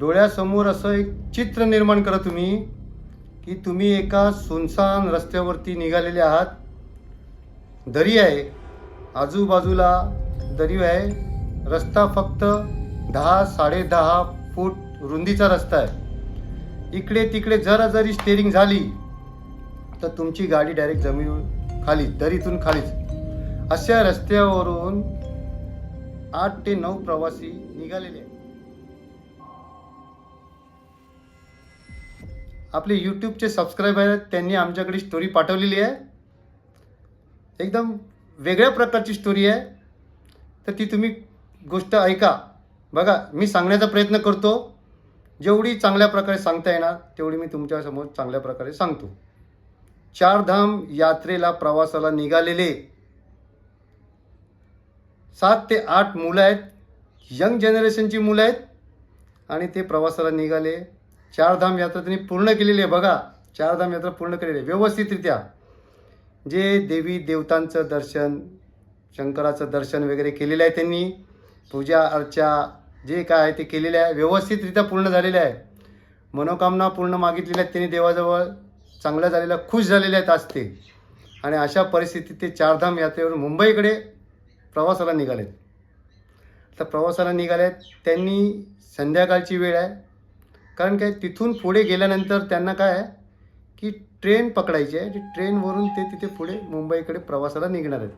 डोळ्यासमोर असं एक चित्र निर्माण करा तुम्ही की तुम्ही एका सुनसान रस्त्यावरती निघालेले आहात. दरी आहे आजूबाजूला दरी आहे. रस्ता फक्त दहा साडेदहा फूट रुंदीचा रस्ता आहे. इकडे तिकडे जरा जरी स्टेरिंग झाली तर तुमची गाडी डायरेक्ट जमीन खाली दरीतून खालीच. अशा रस्त्यावरून आठ ते नऊ प्रवासी निघालेले आहेत. आपले यूट्यूबचे सबस्क्रायबर आहेत त्यांनी आमच्याकडे स्टोरी पाठवलेली आहे. एकदम वेगळ्या प्रकारची स्टोरी आहे. तर ती तुम्ही गोष्ट ऐका. बघा मी सांगण्याचा प्रयत्न करतो. जेवढी चांगल्या प्रकारे सांगता येणार तेवढी मी तुमच्यासमोर चांगल्या प्रकारे सांगतो. चारधाम यात्रेला प्रवासाला निघालेले सात ते आठ मुलं आहेत. यंग जनरेशनची मुलं आहेत. आणि ते प्रवासाला निघाले. चारधाम यात्रा त्यांनी पूर्ण केलेली आहे. बघा चारधाम यात्रा पूर्ण केलेली आहे. व्यवस्थितरित्या. जे देवी देवतांचं दर्शन शंकराचं दर्शन वगैरे केलेलं आहे त्यांनी. पूजा अर्चा जे काय आहे ते केलेलं आहे. व्यवस्थितरित्या पूर्ण झालेलं आहे. मनोकामना पूर्ण मागितलेल्या आहेत त्यांनी. देवाजवळ चांगल्या झालेल्या खुश झालेल्या आहेत आज ते. आणि अशा परिस्थितीत ते चारधाम यात्रेवरून मुंबईकडे प्रवासाला निघालेत. तर प्रवासाला निघालेत. त्यांनी संध्याकाळची वेळ आहे. कारण काय तिथून पुढे गेल्यानंतर त्यांना काय आहे की ट्रेन पकडायची आहे ट्रेनवरून ते तिथे पुढे मुंबईकडे प्रवासाला निघणार आहेत.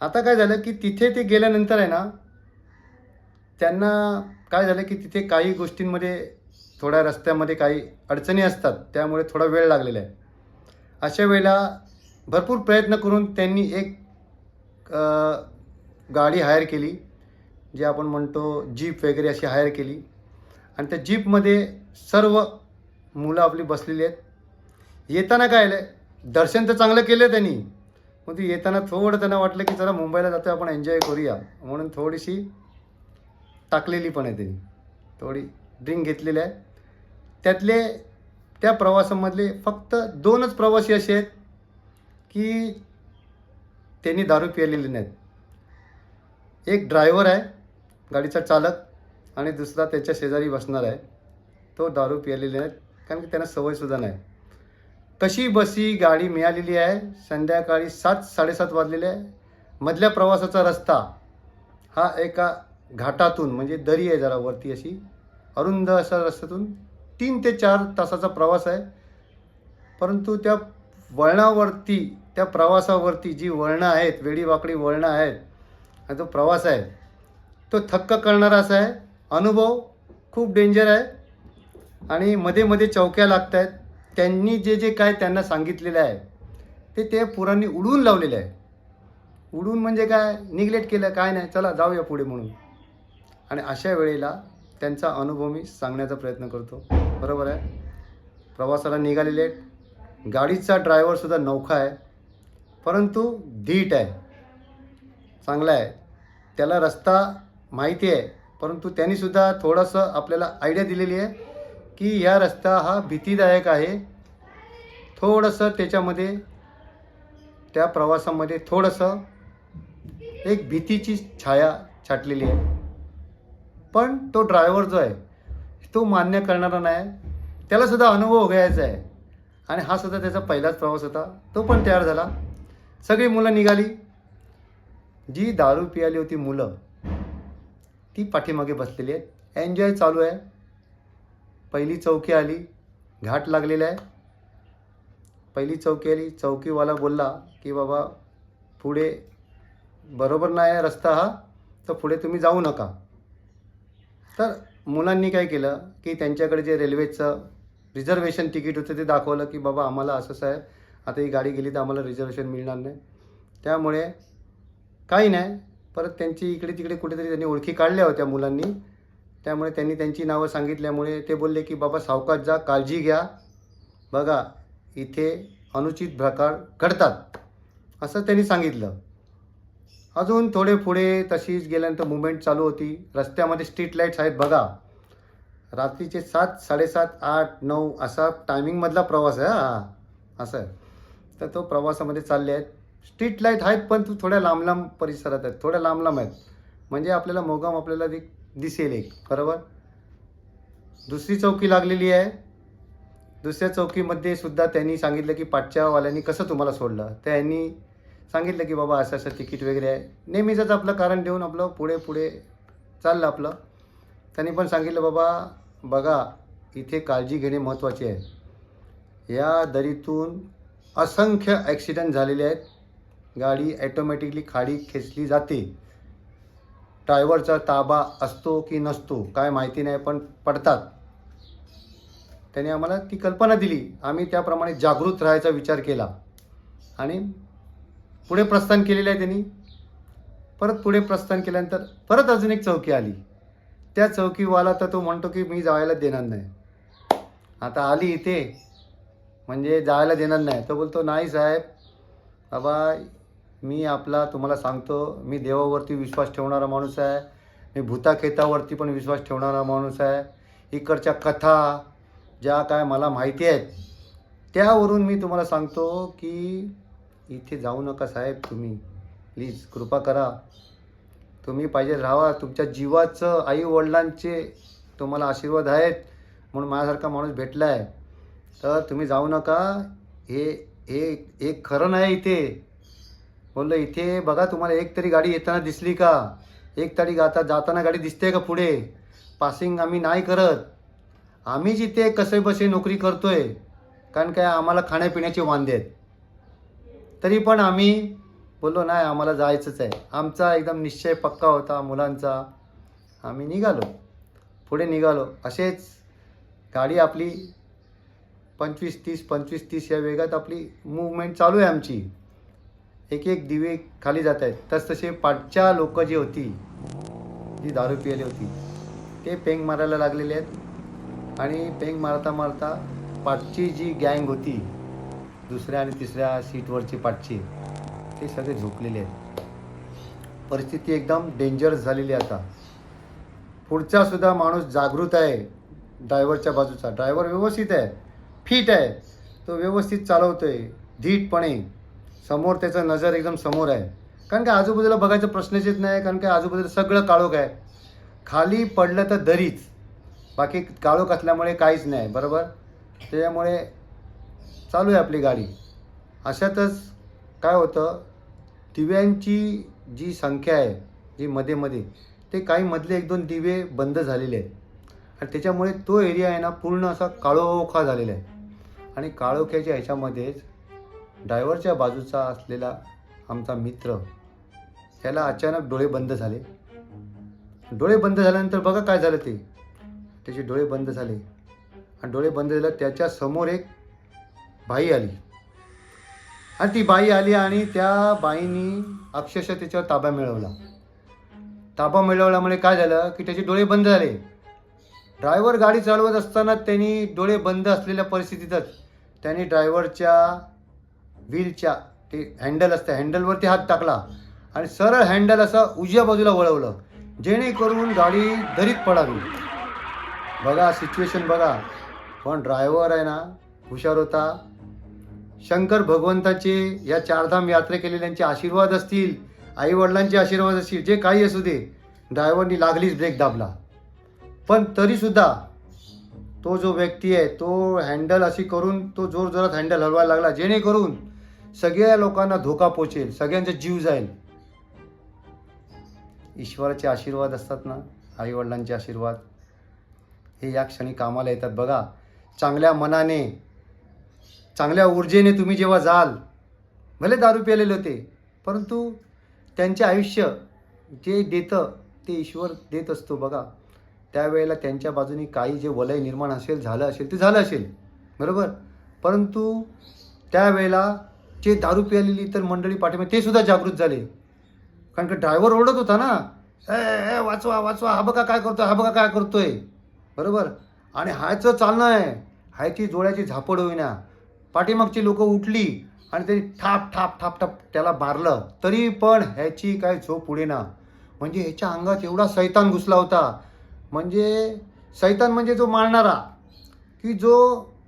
आता काय झालं की तिथे ते गेल्यानंतर आहे ना त्यांना काय झालं की तिथे काही गोष्टींमध्ये थोड्या रस्त्यामध्ये काही अडचणी असतात त्यामुळे थोडा वेळ लागलेला आहे. अशा वेळेला भरपूर प्रयत्न करून त्यांनी एक गाडी हायर केली जे आपण म्हणतो जीप वगैरे अशी हायर केली. आणि त्या जीपमध्ये सर्व मुलं आपली बसलेली आहेत. येताना काय आलं दर्शन तर चांगलं केलं त्यांनी. मग ती येताना थोडं त्यांना वाटलं की चला मुंबईला जातो आपण एन्जॉय करूया. म्हणून थोडीशी टाकलेली पण आहे त्यांनी. थोडी ड्रिंक घेतलेली आहे. त्यातले त्या प्रवासामधले फक्त दोनच प्रवासी असे आहेत की त्यांनी दारू पिलेली नाहीत. एक ड्रायव्हर आहे गाडीचा चालक. आणि दुसरा त्याच्या शेजारी बसणार आहे. तो दारू पिलेले नाहीत कारण की त्यांना सवयसुद्धा नाही. कशी बसी गाडी मिळालेली आहे. संध्याकाळी सात साडेसात वाजलेले आहे. मधल्या प्रवासाचा रस्ता हा एका घाटातून म्हणजे दरी आहे जरा वरती अशी अरुंद अशा रस्त्यातून तीन ते चार तासाचा प्रवास आहे. परंतु त्या वळणावरती त्या प्रवासावरती जी वळणं आहेत वेडीवाकडी वळणं आहेत आणि तो प्रवास आहे तो थक्क करणारा असा आहे. अनुभव खूप डेंजर आहे. आणि मध्ये मध्ये चौक्या लागत आहेत त्यांनी जे जे काय त्यांना सांगितलेलं आहे ते ते पुरांनी उडून लावलेलं आहे. उडून म्हणजे काय? निग्लेक्ट केलं काय नाही. चला जाऊया पुढे म्हणून. आणि अशा वेळेला त्यांचा अनुभव मी सांगण्याचा प्रयत्न करतो. बरोबर आहे? प्रवासाला निघालेले आहेत. गाडीचा ड्रायव्हरसुद्धा नौखा आहे. परंतु धीट आहे. चांगला आहे. त्याला रस्ता माहिती आहे. परंतु त्यांनीसुद्धा थोडंसं आपल्याला आयडिया दिलेली आहे की ह्या रस्ता हा भीतीदायक आहे. थोडंसं त्याच्यामध्ये त्या प्रवासामध्ये थोडंसं एक भीतीची छाया छाटलेली आहे. पण तो ड्रायव्हर जो आहे तो मान्य करणारा नाही. त्यालासुद्धा अनुभव घ्यायचा आहे. आणि हा सुद्धा त्याचा पहिलाच प्रवास होता. तो पण तयार झाला. सगळी मुलं निघाली. जी दारू पियाली होती मुलं ती पाठीमागे बसलेली आहेत. एन्जॉय चालू आहे. पहिली चौकी आली. घाट लागलेला आहे. पहिली चौकी आली. चौकीवाला बोलला की बाबा पुढे बरोबर नाही आहे रस्ता हा तर पुढे तुम्ही जाऊ नका. तर मुलांनी काय केलं की त्यांच्याकडे जे रेल्वेचं रिझर्वेशन तिकीट होतं ते दाखवलं की बाबा आम्हाला असंच आहे. आता ही गाडी गेली तर आम्हाला रिझर्वेशन मिळणार नाही. त्यामुळे काही नाही. परत त्यांची इकडे तिकडे कुठेतरी त्यांनी ओळखी काढल्या होत्या मुलांनी. त्यामुळे त्यांनी त्यांची नावं सांगितल्यामुळे ते बोलले की बाबा सावकाश जा काळजी घ्या. बघा इथे अनुचित प्रकार घडतात. असं त्यांनी सांगितलं. अजून थोडे पुढे तशीच गेल्यानंतर मुवमेंट चालू होती. रस्त्यामध्ये स्ट्रीट लाईट्स आहेत बघा. रात्रीचे सात साडेसात आठ नऊ असा टायमिंगमधला प्रवास आहे हा. असं तर तो प्रवासामध्ये चालले आहेत. स्ट्रीट लाइट आहेत पण तू थोड्या लांब लांब परिसरात आहेत. थोड्या लांब लांब आहेत. म्हणजे आपल्याला मोगाम आपल्याला दि दिसेल एक. बरोबर? दुसरी चौकी लागलेली आहे. दुसऱ्या चौकीमध्ये सुद्धा त्यांनी सांगितलं की पाठच्यावाल्यांनी कसं तुम्हाला सोडलं? त्यांनी सांगितलं की बाबा असं असं तिकीट वगैरे आहे. नेहमीचंच आपलं कारण देऊन आपलं पुढे पुढे चाललं आपलं. त्यांनी पण सांगितलं बाबा बघा इथे काळजी घेणे महत्त्वाचे आहे. या दरीतून असंख्य ॲक्सिडेंट झालेले आहेत. गाडी ॲटोमॅटिकली खाली खेचली जाते. ड्रायव्हरचा ताबा असतो की नसतो काय माहिती नाही पण पडतात. त्याने आम्हाला ती कल्पना दिली. आम्ही त्याप्रमाणे जागृत राहायचा विचार केला. आणि पुढे प्रस्थान केलेलं आहे त्यांनी. परत पुढे प्रस्थान केल्यानंतर परत अजून एक चौकी आली. त्या चौकीवाला तर तो म्हणतो की मी जायला देणार नाही. आता आली इथे म्हणजे जायला देणार नाही. तो बोलतो नाही साहेब बाबा मी आपला तुम्हाला सांगतो मी देवावरती विश्वास ठेवणारा माणूस आहे. मी भूताखेतावरती पण विश्वास ठेवणारा माणूस आहे. इकडच्या कथा ज्या काय मला माहिती आहेत त्यावरून मी तुम्हाला सांगतो की इथे जाऊ नका साहेब तुम्ही. प्लीज कृपा करा. तुम्ही पाहिजे राहा तुमच्या जीवाचं आई वडिलांचे तुम्हाला आशीर्वाद आहेत म्हणून माझ्यासारखा माणूस भेटला आहे तर तुम्ही जाऊ नका. हे हे एक खरं नाही इथे. बोललो इथे बघा तुम्हाला एक तरी गाडी येताना दिसली का? एक तरी गाता जाताना गाडी दिसते का पुढे? पासिंग आम्ही नाही करत. आम्ही जिथे कसे बसे नोकरी करतोय. कारण काय आम्हाला खाण्यापिण्याचे वांदे आहेत. तरी पण आम्ही बोललो नाही आम्हाला जायचंच आहे. आमचा एकदम निश्चय पक्का होता मुलांचा. आम्ही निघालो. पुढे निघालो. असेच गाडी आपली पंचवीस तीस पंचवीस तीस या वेगात आपली मूवमेंट चालू आहे आमची. एक एक दिवे खाली जात आहेत तसतसे पाठच्या लोक जी होती जी दारू पिलेली होती ते पेंग मारायला लागलेले आहेत. आणि पेंग मारता मारता पाठची जी गँग होती दुसऱ्या आणि तिसऱ्या सीटवरची पाठची ते सगळे झोपलेले आहेत. परिस्थिती एकदम डेंजरस झालेली आता. पुढचा सुद्धा माणूस जागृत आहे ड्रायव्हरच्या बाजूचा. ड्रायव्हर व्यवस्थित आहे फिट आहे. तो व्यवस्थित चालवतोय धीटपणे. समोर त्याचं नजर एकदम समोर आहे. कारण काय आजूबाजूला बघायचा प्रश्नच येत नाही कारण की आजूबाजूला सगळं काळोख आहे. खाली पडलं तर दरीच. बाकी काळोख असल्यामुळे काहीच नाही बरोबर? त्याच्यामुळे चालू आहे आपली गाडी. अशातच काय होतं? दिव्यांची जी संख्या आहे जी मध्ये मध्ये ते काही मधले एक दोन दिवे बंद झालेले आहेत. आणि त्याच्यामुळे तो एरिया आहे ना पूर्ण असा काळोखा झालेला आहे. आणि काळोख्याच्या ह्याच्यामध्येच ड्रायव्हरच्या बाजूचा असलेला आमचा मित्र त्याला अचानक डोळे बंद झाले. डोळे बंद झाल्यानंतर बघा काय झालं ते. त्याचे डोळे बंद झाले. आणि डोळे बंद झाले त्याच्यासमोर एक बाई आली. आणि ती बाई आली आणि त्या बाईनी अक्षरशः त्याच्यावर ताबा मिळवला. ताबा मिळवल्यामुळे काय झालं की त्याचे डोळे बंद झाले. ड्रायव्हर गाडी चालवत असताना त्यांनी डोळे बंद असलेल्या परिस्थितीतच त्यांनी ड्रायव्हरच्या व्हीलच्या ते हँडल असतं हँडलवरती हात टाकला आणि सरळ हँडल असं उजव्या बाजूला वळवलं. जेणेकरून गाडी दरीत पडावी. बघा सिच्युएशन बघा. पण ड्रायव्हर आहे ना हुशार होता. शंकर भगवंताचे या चारधाम यात्रे केलेल्यांचे आशीर्वाद असतील आई वडिलांचे आशीर्वाद असतील जे काही असू दे ड्रायव्हरनी लागलीच ब्रेक दाबला. पण तरीसुद्धा तो जो व्यक्ती आहे तो हँडल अशी करून तो जोर जोरात हँडल हलवायला लागला. जेणेकरून सगळ्या लोकांना धोका पोचेल सगळ्यांचा जीव जाईल. ईश्वराचे आशीर्वाद असतात ना आईवडिलांचे आशीर्वाद. हे या क्षणी कामाला येतात. बघा चांगल्या मनाने चांगल्या ऊर्जेने तुम्ही जेव्हा जाल भले दारू प्यालेले होते परंतु त्यांचे आयुष्य जे देतं ते ईश्वर देत असतो. बघा त्यावेळेला त्यांच्या बाजूने काही जे वलय निर्माण असेल झालं असेल ते झालं असेल. बरोबर? परंतु त्यावेळेला जे दारू प्यालेली इतर मंडळी पाठीमागे ते सुद्धा जागृत झाले. कारण की ड्रायव्हर ओरडत होता ना ए ए वाचवा वाचवा हा बघा काय करतोय हा बघा काय करतोय. बरोबर? आणि हायचं चालणं आहे. हायची जोड्याची झापड होईना. पाठीमागची लोक उठली आणि त्यांनी ठाप ठाप ठाप ठाप त्याला मारलं तरी पण ह्याची काय झोप पुढे ना. म्हणजे ह्याच्या अंगात एवढा सैतान घुसला होता. म्हणजे सैतान म्हणजे जो मारणारा की जो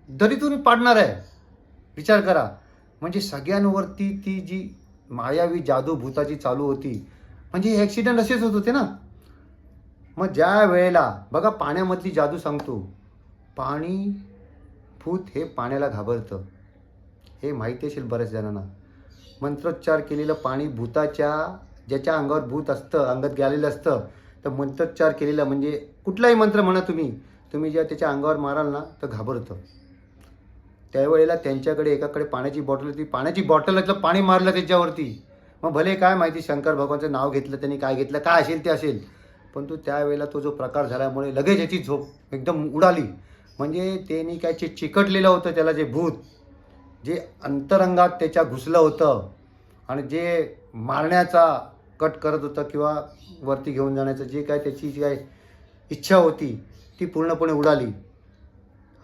दरीतून पाडणार आहे. विचार करा. म्हणजे सगळ्यांवरती ती जी मायावी जादू भूताची चालू होती म्हणजे हे ॲक्सिडेंट असेच होत होते ना? मग ज्या वेळेला बघा पाण्यामधली जादू सांगतो पाणी भूत हे पाण्याला घाबरतं. हे माहिती असेल बऱ्याच जणांना. मंत्रोच्चार केलेलं पाणी भूताच्या ज्याच्या अंगावर भूत असतं अंगात गेलेलं असतं तर मंत्रोच्चार केलेलं म्हणजे कुठलाही मंत्र म्हणा तुम्ही तुम्ही ज्या त्याच्या अंगावर माराल ना तर घाबरतं. त्यावेळेला त्यांच्याकडे एकाकडे पाण्याची बॉटल होती. पाण्याची बॉटलातलं पाणी मारलं त्याच्यावरती. मग भले काय माहिती शंकर भगवानचं नाव घेतलं त्यांनी काय घेतलं काय असेल ते असेल. पण तो त्यावेळेला तो जो प्रकार झाल्यामुळे लगेच याची झोप एकदम उडाली. म्हणजे त्यांनी काय जे चिकटलेलं होतं त्याला जे भूत जे अंतरंगात त्याच्या घुसलं होतं आणि जे मारण्याचा कट करत होतं किंवा वरती घेऊन जाण्याचं जे काय त्याची जी काय इच्छा होती ती पूर्णपणे उडाली.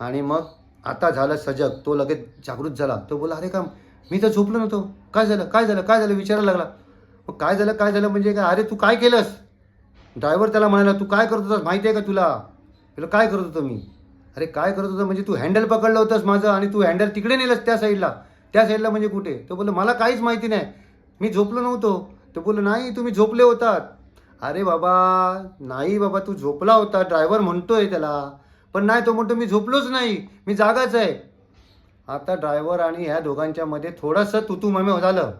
आणि मग आता झालं सजग तो लगेच जागृत झाला. तो बोला अरे का मी तर झोपलो नव्हतो. काय झालं काय झालं काय झालं? विचारायला लागला. मग काय झालं काय झालं म्हणजे काय? अरे तू काय केलंस? ड्रायव्हर त्याला म्हणाला तू काय करत होतास? माहिती आहे का तुला? तुला काय करत होतो मी? अरे काय करत होतं? म्हणजे तू हँडल पकडलं होतंस माझं आणि तू हँडल तिकडे नेलंस त्या साईडला. त्या साईडला म्हणजे कुठे? तो बोललं मला काहीच माहिती नाही. मी झोपलो नव्हतो. तो बोललो नाही तुम्ही झोपले होतात. अरे बाबा नाही बाबा तू झोपला होता. ड्रायव्हर म्हणतोय त्याला. पण नाही तो म्हणतो मी झोपलोच नाही मी जागाच आहे. आता ड्रायव्हर आणि ह्या दोघांच्या मध्ये थोडंसं तुतू ममे झालं.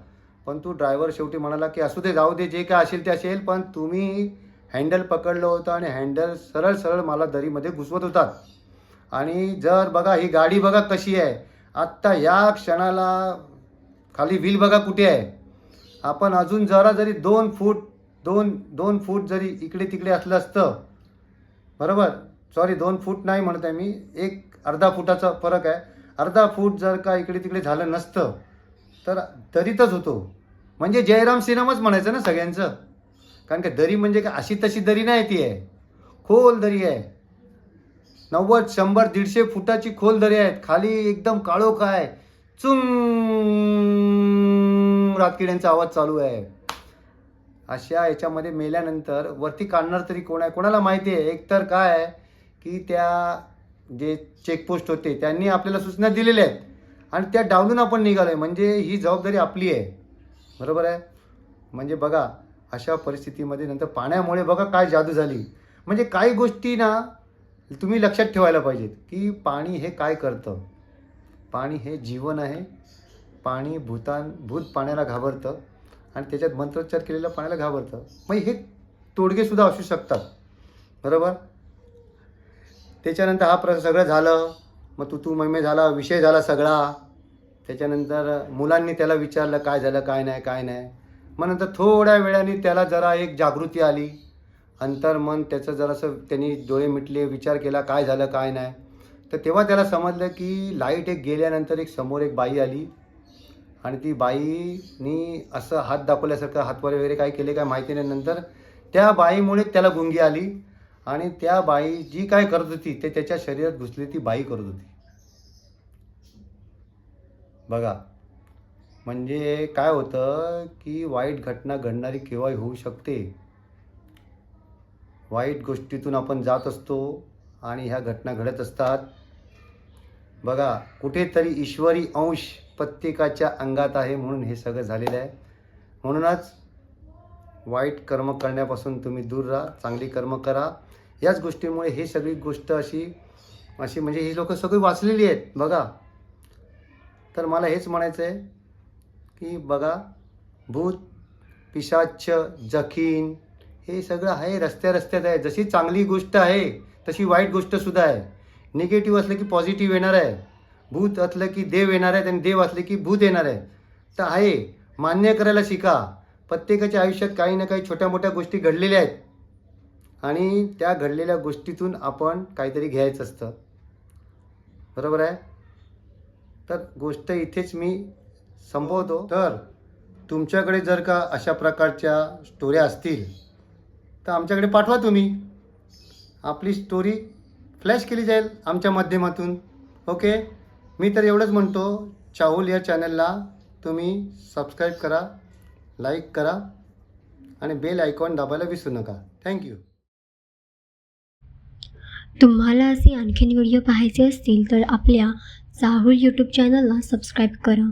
पण तू ड्रायव्हर शेवटी म्हणाला की असू दे जाऊ दे जे काय असेल ते असेल पण तुम्ही हँडल पकडलं होतं आणि हँडल सरळ सरळ मला दरीमध्ये घुसवत होतात. आणि जर बघा ही गाडी बघा कशी आहे. आत्ता या क्षणाला खाली व्हील बघा कुठे आहे. आपण अजून जरा जरी दोन फूट दोन दोन फूट जरी इकडे तिकडे असलं असतं बरोबर? सॉरी दोन फूट नाही म्हणत आहे मी. एक अर्धा फुटाचा फरक आहे. अर्धा फूट जर का इकडे तिकडे झालं नसतं तर दरीतच होतो. म्हणजे जयराम सिनेमाच म्हणायचं ना सगळ्यांचं. कारण का दरी म्हणजे काय? अशी तशी दरी नाही ती आहे. खोल दरी आहे. नव्वद शंभर दीडशे फुटाची खोल दरी आहेत. खाली एकदम काळो काय चुंग! रातकिड्यांचा आवाज चालू आहे. अशा याच्यामध्ये मेल्यानंतर वरती काढणार तरी कोण आहे? कोणाला माहिती आहे? एकतर काय आहे? की त्या जे चेकपोस्ट होते त्यांनी आपल्याला सूचना दिलेल्या आहेत. आणि त्या डावलून आपण निघालो आहे म्हणजे ही जबाबदारी आपली आहे. बरोबर आहे? म्हणजे बघा अशा परिस्थितीमध्ये नंतर पाण्यामुळे बघा काय जादू झाली. म्हणजे काही गोष्टी ना तुम्ही लक्षात ठेवायला पाहिजेत की पाणी हे काय करतं? पाणी हे जीवन आहे. पाणी भूतान भूत पाण्याला घाबरतं. आणि त्याच्यात मंत्रोच्चार केलेलं पाण्याला घाबरतं. मग हे तोडगेसुद्धा असू शकतात. बरोबर? त्याच्यानंतर हा प्र सगळं झालं. मग तू तू मैमे झाला विषय झाला सगळा. त्याच्यानंतर मुलांनी त्याला विचारलं काय झालं काय नाही काय नाही. मग नंतर थोड्या वेळाने त्याला जरा एक जागृती आली. अंतर्मन त्याचं जरासं त्यांनी डोळे मिटले विचार केला काय झालं काय नाही. तर तेव्हा त्याला समजलं की लाइट एक गेल्यानंतर एक समोर एक बाई आली. आणि ती बाईनी असं हात दाखवल्यासारखं हातवर वगैरे काय केले काय माहिती नाही. नंतर त्या बाईमुळे त्याला गुंगी आली. आणि त्या बाई जी काय करत होती ते त्याच्या शरीरात घुसली ती बाई करत होती. बघा म्हणजे काय होतं की वाईट घटना घडणारी केव्हाही होऊ शकते. वाईट गोष्टीतून आपण जात असतो आणि ह्या घटना घडत असतात. बघा कुठेतरी ईश्वरी अंश प्रत्येकाच्या अंगात आहे म्हणून हे सगळं झालेलं आहे. म्हणूनच वाईट कर्म करण्यापासून तुम्ही दूर राहा चांगली कर्म करा. याच गोष्टीमुळे हे सगळी गोष्ट अशी अशी म्हणजे ही लोकं सगळी वाचलेली आहेत बघा. तर मला हेच म्हणायचं आहे की बघा भूत पिशाच जखीन हे सगळं आहे रस्त्या रस्त्यात आहे. जशी चांगली गोष्ट आहे तशी वाईट गोष्टसुद्धा आहे. निगेटिव्ह असलं की पॉझिटिव्ह येणार आहे. भूत असलं की देव येणार आहे आणि देव असले की भूत येणार आहे तर आहे मान्य करायला शिका. प्रत्येकाच्या आयुष्यात काही ना काही छोट्या मोठ्या गोष्टी घडलेल्या आहेत. आणि त्या घडलेल्या गोष्टीतून आपण काहीतरी घ्यायचं असतं. बरोबर आहे? तर गोष्ट इथेच मी संपवतो. तर तुमच्याकडे जर का अशा प्रकारच्या स्टोऱ्या असतील तर आमच्याकडे पाठवा तुम्ही. आपली स्टोरी फ्लॅश केली जाईल आमच्या माध्यमातून. ओके मी तर एवढंच म्हणतो चाहूल या चॅनलला तुम्ही सबस्क्राईब करा लाईक करा आणि बेल आयकॉन दाबायला विसरू नका. थँक्यू तुम्हाला असे आणखीन व्हिडिओ पाहायचे असतील तर आपल्या चाहूल यूट्यूब चॅनलला सबस्क्राईब करा.